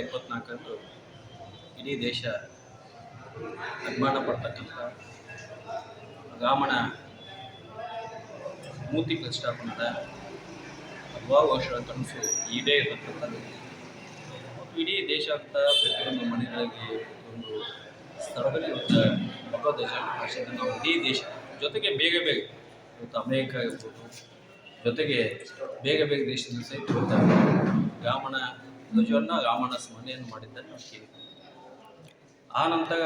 ಇಪ್ಪತ್ನಾಲ್ಕರಂದು ಇಡೀ ದೇಶ ಅಭಿಮಾನ ಪಡ್ತಕ್ಕಂಥ ರಾಮನ ಮೂರ್ತಿ ಪ್ರತಿಷ್ಠಾಪನದ ಹಲವಾರು ವರ್ಷಗಳ ಕನಸು ಈಡೇರತಕ್ಕಂಥದ್ದು ಇಡೀ ಅಂತ ಪ್ರತಿಯೊಂದು ಮನೆಗಳಲ್ಲಿ ಒಂದು ಸ್ಥಳದಲ್ಲಿ ಒಂದು ಭಗವದ್ ಭಾಷೆಯಿಂದ ನಾವು ಇಡೀ ದೇಶ, ಜೊತೆಗೆ ಬೇಗ ಬೇಗ ಇವತ್ತು ಅಮೇರಿಕ ಇರ್ಬೋದು ಜೊತೆಗೆ ಬೇಗ ಬೇಗ ದೇಶದಲ್ಲಿ ಸಹಿತ ಇವತ್ತು ರಾಮನ ಧ್ವಜವನ್ನು ರಾಮನ ಸ್ಮರಣೆಯನ್ನು ಮಾಡಿದ್ದನ್ನು ನಾವು ಕೇಳಿದ್ದೇವೆ ಆ ನಂತರ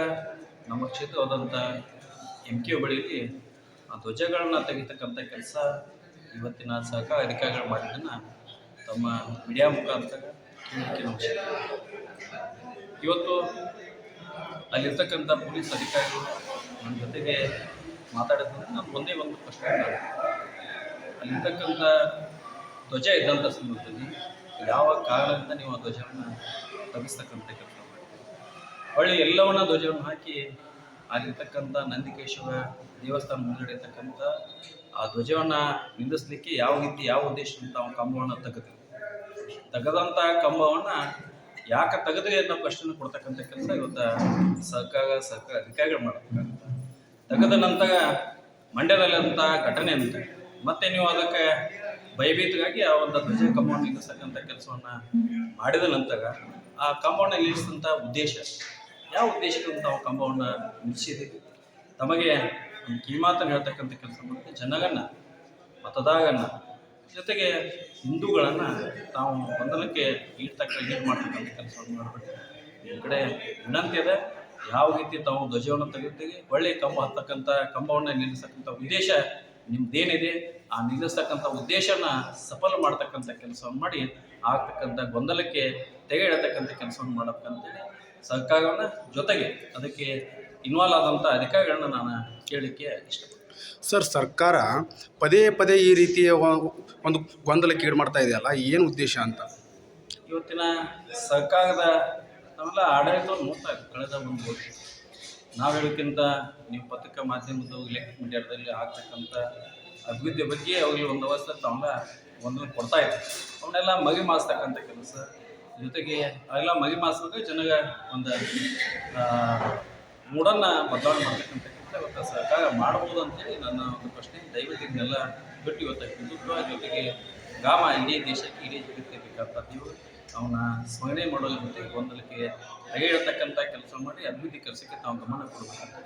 ನಮ್ಮ ಕ್ಷೇತ್ರವಾದಂಥ ಎಂ ಕೆ ಬಳಿಯಲ್ಲಿ ಆ ಧ್ವಜಗಳನ್ನು ತೆಗಿತಕ್ಕಂಥ ಕೆಲಸ ಇವತ್ತಿನ ಸಹಕಾರ ಅಧಿಕಾರಿಗಳು ಮಾಡಿದ್ದನ್ನು ತಮ್ಮ ಮೀಡಿಯಾ ಮುಖಾಂತರ ಕೇಳಲಿಕ್ಕೆ ನಾವು. ಇವತ್ತು ಅಲ್ಲಿರ್ತಕ್ಕಂಥ ಪೊಲೀಸ್ ಅಧಿಕಾರಿಗಳು ನನ್ನ ಜೊತೆಗೆ ಮಾತಾಡಿದ್ರೆ ನಾನು ಒಂದೇ ಒಂದು ಪ್ರಶ್ನೆ. ಅಲ್ಲಿರ್ತಕ್ಕಂಥ ಧ್ವಜ ಇದ್ದಂಥ ಸಂದರ್ಭದಲ್ಲಿ ಯಾವ ಕಾರಣದಿಂದ ನೀವು ಆ ಧ್ವಜವನ್ನು ತಪ್ಪಿಸ್ತಕ್ಕಂಥ ಕೆಲಸ ಹೊಳ್ಳಿ ಎಲ್ಲವನ್ನ ಧ್ವಜವನ್ನು ಹಾಕಿ ಅಲ್ಲಿರ್ತಕ್ಕಂಥ ನಂದಿಕೇಶ್ವರ ದೇವಸ್ಥಾನ ಮುಂದಡೆ ಇರ್ತಕ್ಕಂಥ ಆ ಧ್ವಜವನ್ನು ನಿಂದಿಸ್ಲಿಕ್ಕೆ ಯಾವ ರೀತಿ, ಯಾವ ಉದ್ದೇಶದಿಂದ ಅವನ ಕಂಬವನ್ನು ತೆಗೆದ್ವಿ ತೆಗೆದಂಥ ಕಂಬವನ್ನು ಯಾಕೆ ತೆಗೆದ್ರಿ ಅನ್ನೋ ಪ್ರಶ್ನೆ ಕೊಡ್ತಕ್ಕಂಥ ಕೆಲಸ ಇವತ್ತು ಸರ್ಕಾರ ಸರ್ಕಾರ ಅಧಿಕಾರಿಗಳು ಮಾಡಬೇಕಾಗುತ್ತೆ ತೆಗೆದ ನಂತರ ಮಂಡ್ಯದಲ್ಲಂಥ ಘಟನೆ ಅಂತ ಮತ್ತೆ ನೀವು ಅದಕ್ಕೆ ಭಯಭೀತರಾಗಿ ಆ ಒಂದು ಧ್ವಜ ಕಂಪೌಂಡ್ ನಿಲ್ಲಿಸ್ತಕ್ಕಂಥ ಕೆಲಸವನ್ನು ಮಾಡಿದ ನಂತರ ಆ ಕಂಬವನ್ನು ನಿಲ್ಲಿಸಿದಂಥ ಉದ್ದೇಶ ಯಾವ ಉದ್ದೇಶದಿಂದ ಆ ಕಂಬವನ್ನು ನಿಲ್ಲಿಸಿದ್ದೀವಿ ತಮಗೆ ಒಂದು ಕಿವಿಮಾತನ್ನು ಹೇಳ್ತಕ್ಕಂಥ ಕೆಲಸ ಮಾಡಿದ್ರೆ ಜನಗಳನ್ನ ಮತದಾರನ್ನ ಜೊತೆಗೆ ಹಿಂದೂಗಳನ್ನು ತಾವು ಬಂಧನಕ್ಕೆ ಈಡ್ತಕ್ಕ ಈಡು ಮಾಡ್ತಕ್ಕಂಥ ಕೆಲಸವನ್ನು ಮಾಡಬೇಕು. ಈ ಕಡೆ ವಿನಂತಿ ಇದೆ. ಯಾವ ರೀತಿ ತಾವು ಧ್ವಜವನ್ನು ತೆಗಿತೀವಿ ಒಳ್ಳೆಯ ಕಂಬ ಹತ್ತಕ್ಕಂಥ ಕಂಬವನ್ನು ನಿಲ್ಲಿಸ್ತಕ್ಕಂಥ ಉದ್ದೇಶ ನಿಮ್ದೇನಿದೆ ಆ ನಿಲ್ಲಿಸ್ತಕ್ಕಂಥ ಉದ್ದೇಶನ ಸಫಲ ಮಾಡ್ತಕ್ಕಂಥ ಕೆಲಸವನ್ನು ಮಾಡಿ ಆಗ್ತಕ್ಕಂಥ ಗೊಂದಲಕ್ಕೆ ತೆಗೆ ಇಡತಕ್ಕಂಥ ಕೆಲಸವನ್ನು ಮಾಡಬೇಕಂತೇಳಿ ಸರ್ಕಾರವನ್ನು ಜೊತೆಗೆ ಅದಕ್ಕೆ ಇನ್ವಾಲ್ವ್ ಆದಂಥ ಅಧಿಕಾರಿಗಳನ್ನ ನಾನು ಕೇಳಲಿಕ್ಕೆ ಇಷ್ಟಪಡ್ತೀನಿ. ಸರ್ ಸರ್ಕಾರ ಪದೇ ಪದೇ ಈ ರೀತಿಯ ಒಂದು ಗೊಂದಲಕ್ಕೆ ಈಡು ಮಾಡ್ತಾ ಇದೆಯಲ್ಲ ಏನು ಉದ್ದೇಶ ಅಂತ? ಇವತ್ತಿನ ಸರ್ಕಾರದ ನಾವೆಲ್ಲ ಆಡಳಿತವನ್ನು ನೋಡ್ತಾ ಕಳೆದ ಒಂದು ನಾವು ಹೇಳೋಕ್ಕಿಂತ ನೀವು ಪತ್ರಿಕಾ ಮಾಧ್ಯಮದ ಇಲೆಕ್ಟ್ರಿಕ್ ಮೀಡಿಯಾದಲ್ಲಿ ಆಗ್ತಕ್ಕಂಥ ಅಭಿವೃದ್ಧಿಯ ಬಗ್ಗೆ ಅವ್ರಿಗೆ ಒಂದು ಅವಸ್ಥೆ ತಮ್ಮ ಒಂದು ಕೊಡ್ತಾ ಇದ್ದಾರೆ ಅವನ್ನೆಲ್ಲ ಮಗಿ ಮಾಸ್ತಕ್ಕಂಥ ಕೆಲಸ. ಜೊತೆಗೆ ಅವೆಲ್ಲ ಮಗಿ ಮಾಸೋದು ಜನಗ ಒಂದು ಮೂಡನ್ನ ಬದಲಾವಣೆ ಮಾಡ್ತಕ್ಕಂಥ ಇವತ್ತು ಸರ್ಕಾರ ಮಾಡ್ಬೋದು ಅಂತೇಳಿ ನನ್ನ ಒಂದು ಪ್ರಶ್ನೆ. ದಯವಿಟ್ಟು ಇದನ್ನೆಲ್ಲ ಬಿಟ್ಟು ಇವತ್ತು ಜೊತೆಗೆ ಗ್ರಾಮ ಇಡೀ ದೇಶಕ್ಕೆ ಇಡೀ ಜಗತ್ತಿಗೆ ಬೇಕಾಗ್ತದೆ. ನೀವು ಅವನ ಸ್ಮರಣೆ ಮಾಡೋದ್ರ ಜೊತೆಗೆ ಗೊಂದಲಕ್ಕೆ ಹೇಳತಕ್ಕಂಥ ಕೆಲಸ ಮಾಡಿ ಅಭಿವೃದ್ಧಿ ಕೆಲಸಕ್ಕೆ ತಾವು ಗಮನ ಕೊಡಬೇಕಂತ